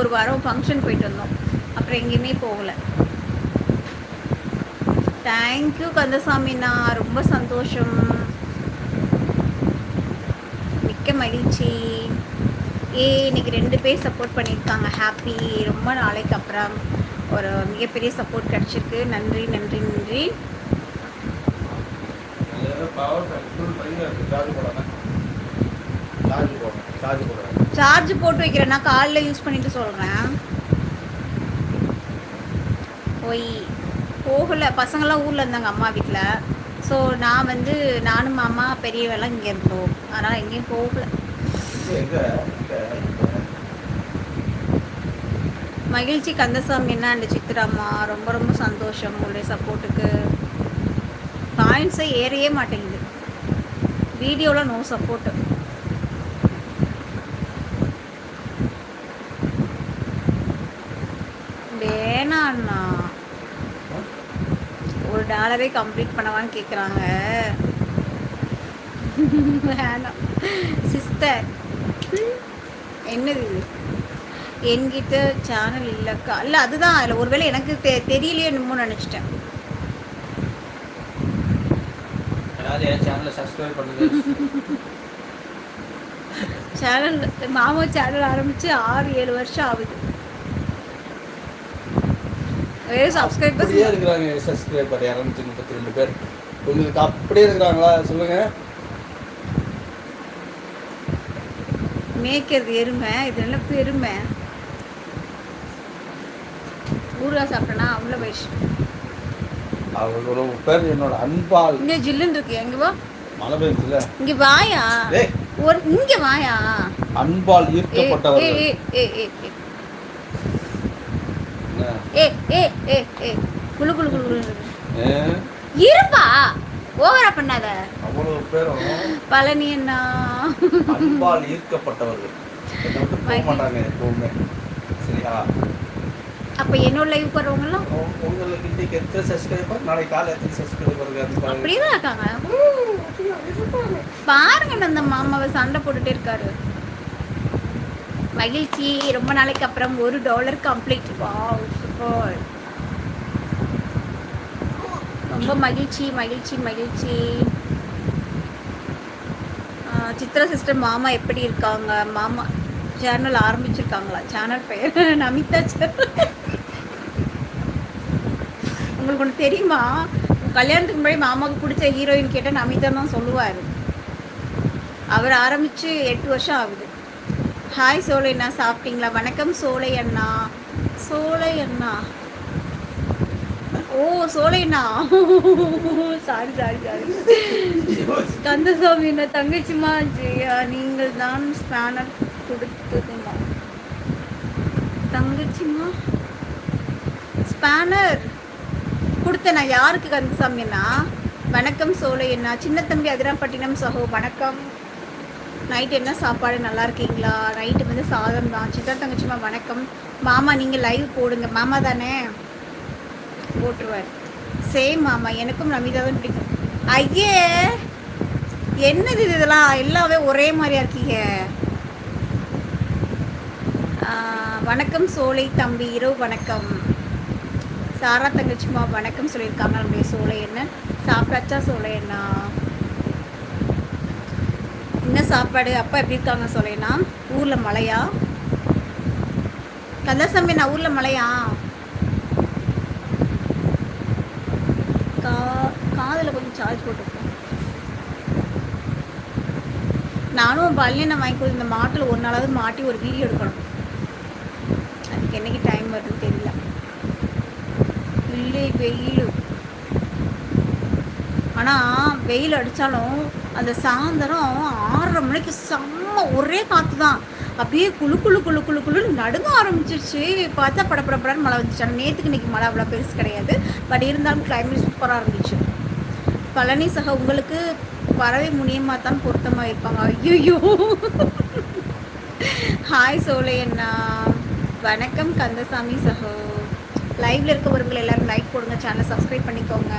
ஒரு வாரம் ஃபங்க்ஷன் போயிட்டு வந்தோம். அப்புறம் எங்கேயுமே போகலை. தேங்க்யூ கந்தசாமிண்ணா ரொம்ப சந்தோஷம். மிக்க மகிழ்ச்சி. ஏ இன்னைக்கு ரெண்டு பேர் சப்போர்ட் பண்ணியிருக்காங்க. ஹாப்பி ரொம்ப நாளைக்கு அப்புறம் ஒரு மிகப்பெரிய சப்போர்ட் கிடச்சிருக்கு. நன்றி நன்றி நன்றி. பவர் பண்ணி சார்ஜ் போட்டு வைக்கிறேன். நான் காலைல யூஸ் பண்ணிட்டு சொல்கிறேன் போய் போகலை. பசங்களாம் ஊரில் இருந்தாங்க அம்மா வீட்டில் ஸோ நான் வந்து நானும் மாமா பெரியவெல்லாம் இங்கே இருந்தோம். அதனால் எங்கேயும் போகல. மகிழ்ச்சி கந்தசாமி என்ன அண்ட் சித்ராம்மா ரொம்ப ரொம்ப சந்தோஷம் உங்களுடைய சப்போர்ட்டுக்கு பாயிண்ட்ஸே ஏறையே மாட்டேங்குது. வீடியோவில் நோ சப்போர்ட்டு வேணாம் அண்ணா. ஒரு டாலரே கம்ப்ளீட் பண்ணவான்னு கேட்குறாங்க வேணாம். சிஸ்டர் என்னது என்கிட்ட சேனல் இல்லைக்கா. இல்லை அதுதான். அதில் ஒருவேளை எனக்கு தெ தெரியலையே என்னமோ நினச்சிட்டேன். சேனல் மாமா சேனல் ஆரம்பித்து ஆறு ஏழு வருஷம் ஆகுது. வெறும் சப்ஸ்கிரைபர்ஸ் அப்படியே இருக்கிறாங்க சப்ஸ்கிரைபர் இரநூத்தி முப்பத்தி ரெண்டு பேர். உங்களுக்கு அப்படியே இருக்கிறாங்களா? சொல்லுங்க. மேய்க்கிறது எருமை இது நல்ல பெருமை. ஊறுகாய் சாப்பிட்டேன்னா அவ்வளோ வயசு. அவங்களோட பேர் என்னோட அன்பால். இங்கே ஜில்லுன்னு இருக்கு. எங்க வா? மழை பெய்யுதுல இங்கே வாயா? ஒரு இங்கே வாயா? அன்பால் ஏ ஏ ஈர்க்கப்பட்டவர்கள் ஏ ஏ ஏ ஏ. குளு குளு குளு குளு. இருப்பா. ஓவரா பண்ணாத. அவ்வளவு பேரும் பழனி அண்ணா. அன்பால் ஈர்க்கப்பட்டவர்கள். போக மாட்டாங்க எப்பவுமே. சரியா? அப்ப என்னோட லைவ் போறவங்கலாம் உங்களுக்கு இன்னைக்கு எத்தனை சப்ஸ்கிரைபர் நாளைக்கு காலை எத்தனை சப்ஸ்கிரைபர் அப்படியே தான் இருக்காங்க. பாருங்க. அந்த மாமாவை சண்டை போட்டுட்டே இருக்காரு. மகிழ்ச்சி. ரொம்ப நாளைக்கு அப்புறம் ஒரு டாலர் கம்ப்ளீட் வாவ் சூப்பர் ரொம்ப மகிழ்ச்சி மகிழ்ச்சி மகிழ்ச்சி. சித்ரா சிஸ்டர் மாமா எப்படி இருக்காங்க? மாமா சேனல் ஆரம்பிச்சிருக்காங்களா? சேனல் பெயர் நமிதா சேனல் உங்களுக்கு ஒன்று தெரியுமா? கல்யாணத்துக்கு முன்னாடி மாமாவுக்கு பிடிச்ச ஹீரோயின் கேட்டால் நமிதா தான் சொல்லுவார். அவர் ஆரம்பித்து எட்டு வருஷம் ஆகுது. ஹாய் சோலை அண்ணா. சாப்பிட்டீங்களா? வணக்கம் சோலை அண்ணா. சோலை அண்ணா. ஓ சோலை அண்ணா. சாரி சாரி சாரி கந்தசாமி என்ன தங்கச்சிமா ஜெயா நீங்கள் தான் ஸ்பேனர் கொடுத்ததுமா? தங்கச்சிமா ஸ்பேனர் கொடுத்தேன்? யாருக்கு யாருக்கு கந்தசாமின்னா வணக்கம் சோலை அண்ணா. சின்ன தம்பி அதிராப்பட்டினம் சகோ வணக்கம். நைட் என்ன சாப்பாடு? நல்லா இருக்கீங்களா? நைட்டு வந்து சாதம் தான். சித்தா தங்கச்சிமா வணக்கம். மாமா நீங்கள் லைவ் போடுங்க. மாமா தானே? போட்டுருவார். சேம் மாமா. எனக்கும் நமிதா தான் பிடிக்கும். ஐயே! என்னது இது இதெல்லாம்? எல்லாமே ஒரே மாதிரியா இருக்கீங்க. வணக்கம் சோலை தம்பி. இரவு வணக்கம். சாரா தங்கச்சிமா வணக்கம் சொல்லியிருக்காங்க. நம்முடைய சோலை என்ன? சாப்பிட்டாச்சா சோலை என்ன? சாப்பாடு அப்பா எப்படி இருக்காங்க சொல்லினா ஊரில் மழையா? கந்தசாமி நான் ஊரில் மழையா? கா காதில் கொஞ்சம் சார்ஜ் போட்டுருக்கோம் நானும் பள்ளியை வாங்கி கொடுத்து இந்த மாட்டில் ஒரு நாளாவது மாட்டி ஒரு வீடியோ எடுக்கணும். அதுக்கு என்னைக்கு டைம் வருதுன்னு தெரியல. இல்லை வெயில். ஆனால் வெயில் அடித்தாலும் அந்த சாயந்தரம் ஆறரை மணிக்கு செம்ம ஒரே காற்று தான். அப்படியே குழு குழு குழு குழு குழுன்னு நடுங்க ஆரம்பிச்சிருச்சு. பார்த்தா படப்படப்படன்னு மழை வந்துச்சு. ஆனால் நேற்றுக்கு இன்னைக்கு மழை அவ்வளோ பெருசு கிடையாது. பட் இருந்தாலும் கிளைமேட் சூப்பராக இருந்துச்சு. பழனி சக உங்களுக்கு பறவை முனியமாக தான் பொருத்தமாக இருப்பாங்க. ஐயோ ஹாய் சோலை அண்ணா. வணக்கம் கந்தசாமி சகோ. லைவ்ல இருக்கவர்கள் எல்லாரும் லைக் போடுங்க சேனலை சப்ஸ்கிரைப் பண்ணிக்கோங்க.